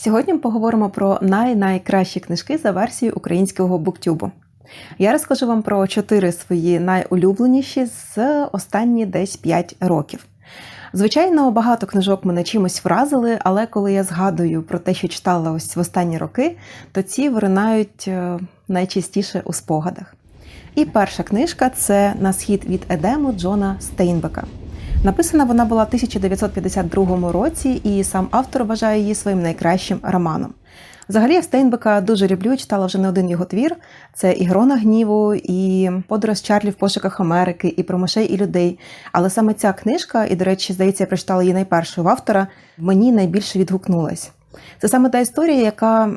Сьогодні ми поговоримо про най-найкращі книжки за версією українського буктюбу. Я розкажу вам про чотири свої найулюбленіші з останні десь 5 років. Звичайно, багато книжок мене чимось вразили, але коли я згадую про те, що читала ось в останні роки, то ці виринають е, найчастіше у спогадах. І перша книжка це На схід від Едему Джона Стейнбека. Написана вона була в 1952 році, і сам автор вважає її своїм найкращим романом. Взагалі, я Стейнбека дуже люблю, читала вже не один його твір. Це і Грона гніву, і подорож Чарлі в пошуках Америки, і про мишей і людей. Але саме ця книжка, і, до речі, здається, я прочитала її найпершою автора, мені найбільше відгукнулась. Це саме та історія, яка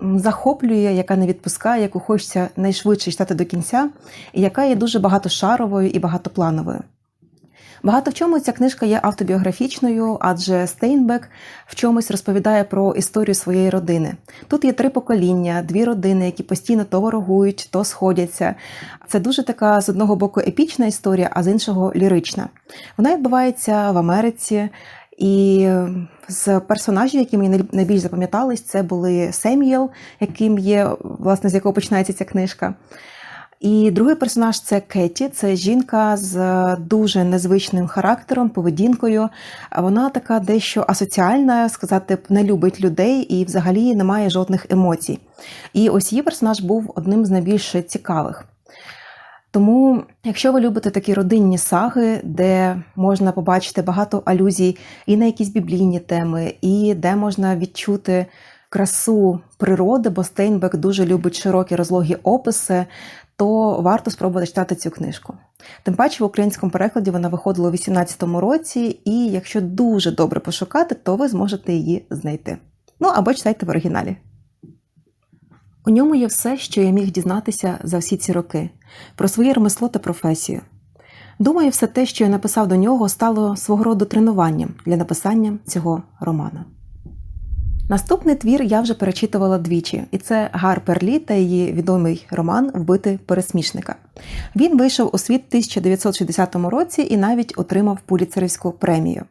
захоплює, яка не відпускає, яку хочеться найшвидше читати до кінця, і яка є дуже багатошаровою і багатоплановою. Багато в чому ця книжка є автобіографічною, адже Стейнбек в чомусь розповідає про історію своєї родини. Тут є три покоління, дві родини, які постійно то ворогують, то сходяться. Це дуже така з одного боку епічна історія, а з іншого лірична. Вона відбувається в Америці. І з персонажів, які мені найбільш запам'ятались, це були Сем'єл, яким є, власне, з якого починається ця книжка. І другий персонаж це Кеті, це жінка з дуже незвичним характером, поведінкою. Вона така дещо асоціальна, сказати, не любить людей і взагалі не має жодних емоцій. І ось її персонаж був одним з найбільш цікавих. Тому, якщо ви любите такі родинні саги, де можна побачити багато алюзій і на якісь біблійні теми, і де можна відчути красу природи, бо Стейнбек дуже любить широкі розлогі описи, то варто спробувати читати цю книжку. Тим паче в українському перекладі вона виходила у 2018 році, і якщо дуже добре пошукати, то ви зможете її знайти. Ну або читайте в оригіналі. У ньому є все, що я міг дізнатися за всі ці роки, про своє ремесло та професію. Думаю, все те, що я написав до нього, стало свого роду тренуванням для написання цього роману. Наступний твір я вже перечитувала двічі, і це Гарпер Лі та її відомий роман Вбити пересмішника. Він вийшов у світ 1960 році і навіть отримав Пуліцерівську премію.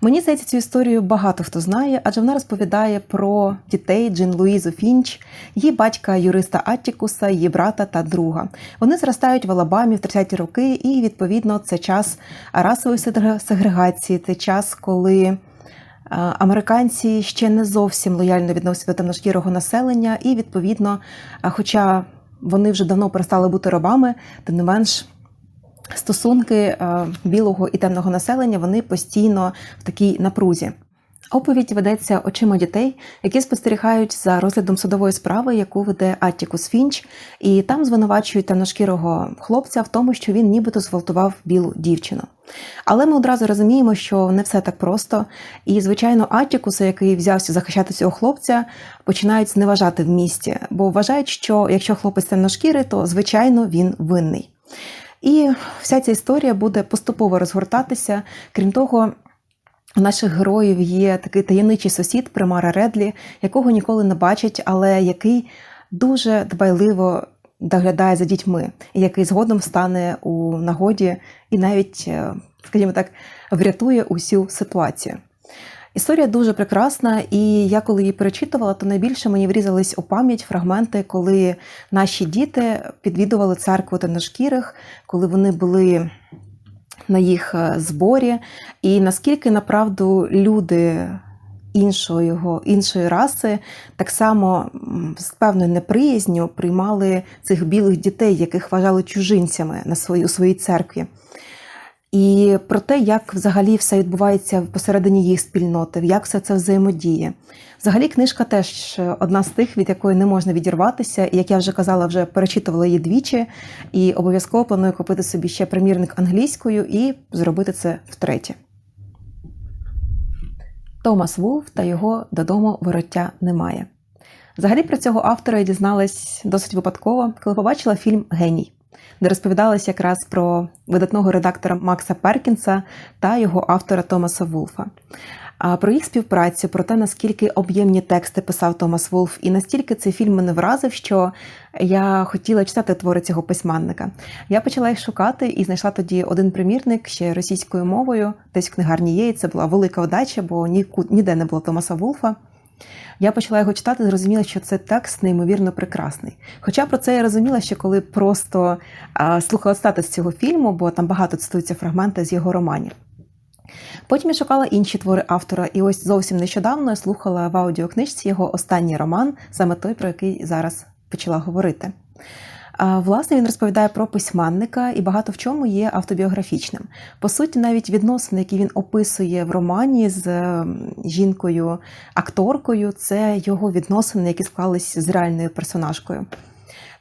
Мені здається, цю історію багато хто знає, адже вона розповідає про дітей Джин Луїзу Фінч, її батька юриста Аттікуса, її брата та друга. Вони зростають в Алабамі в 30-ті роки, і відповідно це час расової сегрегації, це час, коли. Американці ще не зовсім лояльно відносяться до темношкірого населення, і відповідно, хоча вони вже давно перестали бути рабами, тим не менш. Стосунки білого і темного населення вони постійно в такій напрузі. Оповідь ведеться очима дітей, які спостерігають за розглядом судової справи, яку веде Аттікус Фінч, і там звинувачують темношкірого хлопця в тому, що він нібито зґвалтував білу дівчину. Але ми одразу розуміємо, що не все так просто. І, звичайно, Аттікуса, який взявся захищати цього хлопця, починають зневажати в місті, бо вважають, що якщо хлопець темношкірий, то звичайно він винний. І вся ця історія буде поступово розгортатися. Крім того, у наших героїв є такий таємничий сусід Примара Редлі, якого ніколи не бачать, але який дуже дбайливо доглядає за дітьми, і який згодом стане у нагоді і навіть, е, скажімо так, врятує усю ситуацію. Історія дуже прекрасна, і я коли її перечитувала, то найбільше мені врізались у пам'ять фрагменти, коли наші діти підвідували церкву темношкірих, коли вони були на їх е, зборі, і наскільки направду люди іншої, іншої раси так само з певною неприязню приймали цих білих дітей, яких вважали чужинцями на свої, у своїй церкві. І про те, як взагалі все відбувається посередині їх спільноти, як все це взаємодіє. Взагалі, книжка теж одна з тих, від якої не можна відірватися. І як я вже казала, вже перечитувала її двічі, і обов'язково планую купити собі ще примірник англійською і зробити це втретє. Томас Вулф та його додому вороття немає. Взагалі про цього автора я дізналась досить випадково, коли побачила фільм Геній де розповідалось якраз про видатного редактора Макса Перкінса та його автора Томаса Вулфа. А про їх співпрацю, про те, наскільки об'ємні тексти писав Томас Вулф, і настільки цей фільм мене вразив, що я хотіла читати твори цього письменника. Я почала їх шукати і знайшла тоді один примірник ще російською мовою, десь в книгарні є. і Це була велика вдача, бо ніде не було Томаса Вулфа. Я почала його читати, зрозуміла, що це текст неймовірно прекрасний. Хоча про це я розуміла ще коли просто а, слухала статус цього фільму, бо там багато цитуються фрагменти з його романів. Потім я шукала інші твори автора, і ось зовсім нещодавно я слухала в аудіокнижці його останній роман, саме той, про який зараз почала говорити. Власне, він розповідає про письменника і багато в чому є автобіографічним. По суті, навіть відносини, які він описує в романі з ем, жінкою-акторкою, це його відносини, які склались з реальною персонажкою.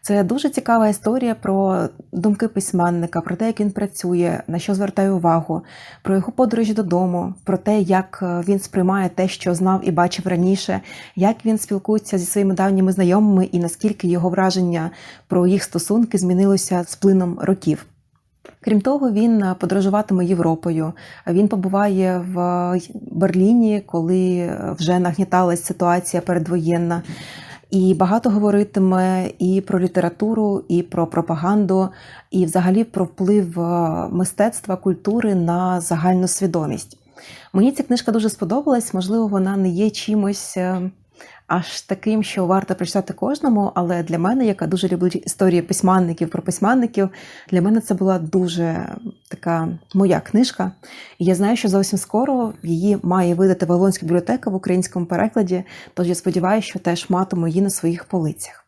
Це дуже цікава історія про думки письменника, про те, як він працює, на що звертає увагу, про його подорожі додому, про те, як е, він сприймає те, що знав і бачив раніше, як він спілкується зі своїми давніми знайомими, і наскільки його враження про їх стосунки змінилося з плином років. Крім того, він е, подорожуватиме Європою. Він побуває в Берліні, коли е, вже нагніталась ситуація передвоєнна. І багато говоритиме і про літературу, і про пропаганду, і взагалі про вплив е, мистецтва, культури на загальну свідомість. Мені ця книжка дуже сподобалась, можливо, вона не є чимось е, аж таким, що варто прочитати кожному, але для мене, яка дуже любить історії письменників про письменників, для мене це була дуже така моя книжка. І я знаю, що зовсім скоро її має видати Вавилонська бібліотека в українському перекладі, тож я сподіваюся, що теж матиму її на своїх полицях.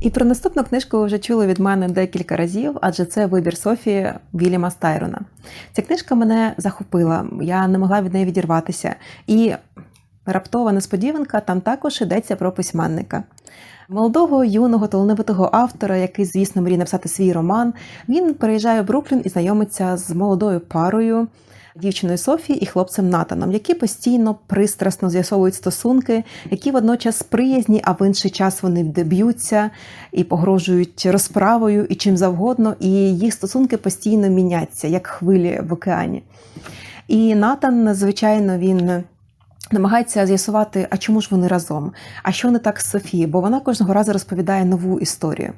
І про наступну книжку ви вже чули від мене декілька разів, адже це вибір Софії Вільяма Стайрона. Ця книжка мене захопила, я не могла від неї відірватися. І раптова несподіванка там також йдеться про письменника. Молодого, юного, талановитого автора, який, звісно, мріє написати свій роман, він переїжджає в Бруклін і знайомиться з молодою парою, дівчиною Софії і хлопцем Натаном, які постійно пристрасно з'ясовують стосунки, які водночас приязні, а в інший час вони б'ються і погрожують розправою і чим завгодно, і їх стосунки постійно міняться, як хвилі в океані. І Натан, звичайно, він. Намагається з'ясувати, а чому ж вони разом, а що не так з Софією, бо вона кожного разу розповідає нову історію.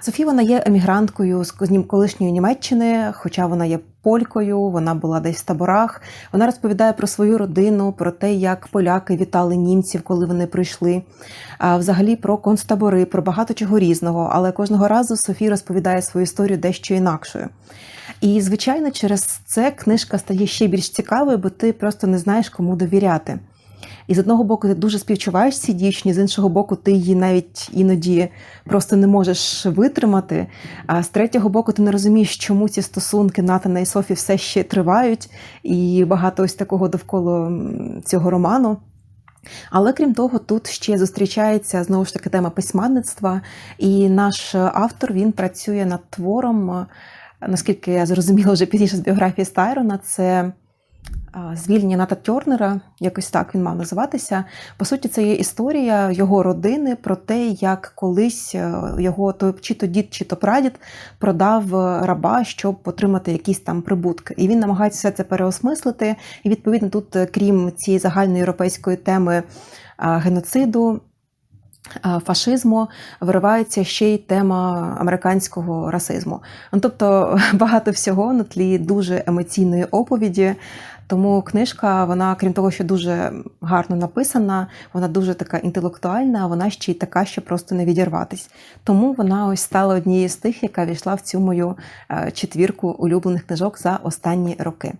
Софія вона є емігранткою з колишньої Німеччини, хоча вона є полькою, вона була десь в таборах. Вона розповідає про свою родину, про те, як поляки вітали німців, коли вони прийшли. А взагалі про концтабори, про багато чого різного. Але кожного разу Софія розповідає свою історію дещо інакшою. І, звичайно, через це книжка стає ще більш цікавою, бо ти просто не знаєш, кому довіряти. І з одного боку, ти дуже співчуваєш цій дівчині, з іншого боку, ти її навіть іноді просто не можеш витримати. А з третього боку, ти не розумієш, чому ці стосунки Натана і Софі все ще тривають, і багато ось такого довкола цього роману. Але крім того, тут ще зустрічається знову ж таки тема письменництва, і наш автор він працює над твором наскільки я зрозуміла вже пізніше з біографії Стайрона, це звільнення Ната Тернера, якось так він мав називатися. По суті, це є історія його родини про те, як колись е, його то чи то дід, чи то прадід продав раба, щоб отримати якісь там прибутки. І він намагається все це переосмислити. І відповідно тут, е, крім цієї загальної європейської теми геноциду фашизму виривається ще й тема американського расизму. Ну, Тобто багато всього на тлі дуже емоційної оповіді. Тому книжка, вона, крім того, що дуже гарно написана, вона дуже така інтелектуальна, вона ще й така, що просто не відірватись. Тому вона ось стала однією з тих, яка війшла в цю мою е, четвірку улюблених книжок за останні роки.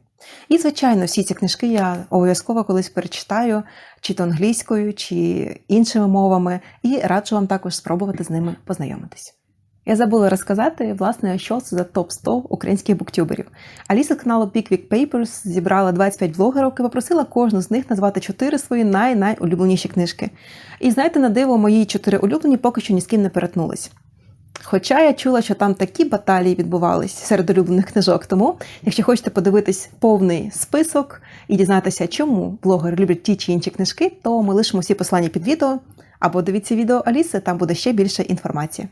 І, звичайно, всі ці книжки я обов'язково колись перечитаю, чи то англійською, чи іншими мовами, і раджу вам також спробувати з ними познайомитись. Я забула розказати, власне, що це за топ-100 українських буктюберів. Аліса з каналу Pickwick Papers зібрала 25 блогерів і попросила кожну з них назвати 4 свої най-найулюбленіші книжки. І знаєте, на диво, мої 4 улюблені поки що ні з ким не перетнулись. Хоча я чула, що там такі баталії відбувались серед улюблених книжок. Тому, якщо хочете подивитись повний список і дізнатися, чому блогери люблять ті чи інші книжки, то ми лишимо всі послання під відео або дивіться відео Аліси, там буде ще більше інформації.